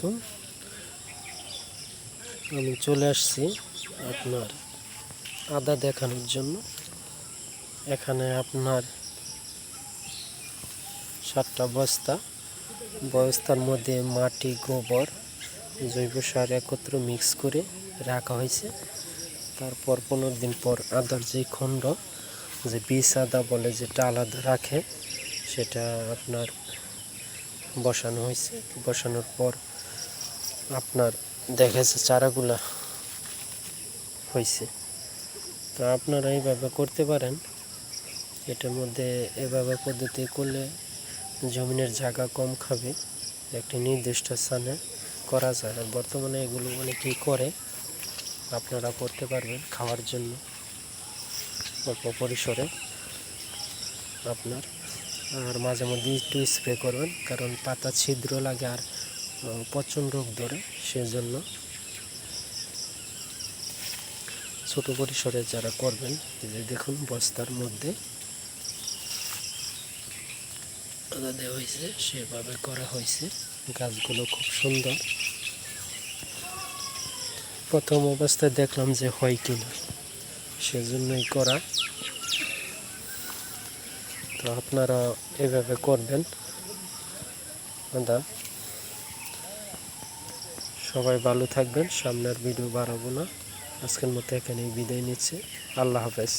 আলাইকুম আমি চলে আসছি আপনার আদা দেখানোর জন্য। এখানে আপনার সাতটা বস্তা। বস্তার মধ্যে মাটি, গোবর, জৈব সার একত্র মিক্স করে রাখা হয়েছে। তারপর পনেরো দিন পর আদার যে খণ্ড, যে বীজ আদা বলে যেটা আলাদা রাখে, সেটা আপনার বসানো হয়েছে। বসানোর পর আপনার দেখেছে চারাগুলা হয়েছে তো আপনারা এইভাবে করতে পারেন। এটার মধ্যে এভাবে পদ্ধতি করলে জমিনের জায়গা কম খাবে। একটি নির্দিষ্ট স্থানে করা যায়। আর বর্তমানে এগুলো অনেকেই করে। আপনারা করতে পারবেন খাওয়ার জন্য। অল্প পরিসরে আপনার। আর মাঝে মধ্যে একটু স্প্রে করবেন, কারণ পাতা ছিদ্র লাগে আর পচন রোগ ধরে সেজন্য ছোট পরিসরে যারা করবেন যে দেখুন বস্তার মধ্যে হয়েছে, সেভাবে করা হয়েছে। গাছগুলো খুব সুন্দর। প্রথম অবস্থায় দেখলাম যে হয় কিনা, সেজন্যই করা। তো আপনারা এভাবে করবেন। আদা সবাই ভালো থাকবেন সামনের ভিডিও বাড়াবো না। আজকের মতো এখানেই বিদায় নিচ্ছে। আল্লাহ হাফেজ।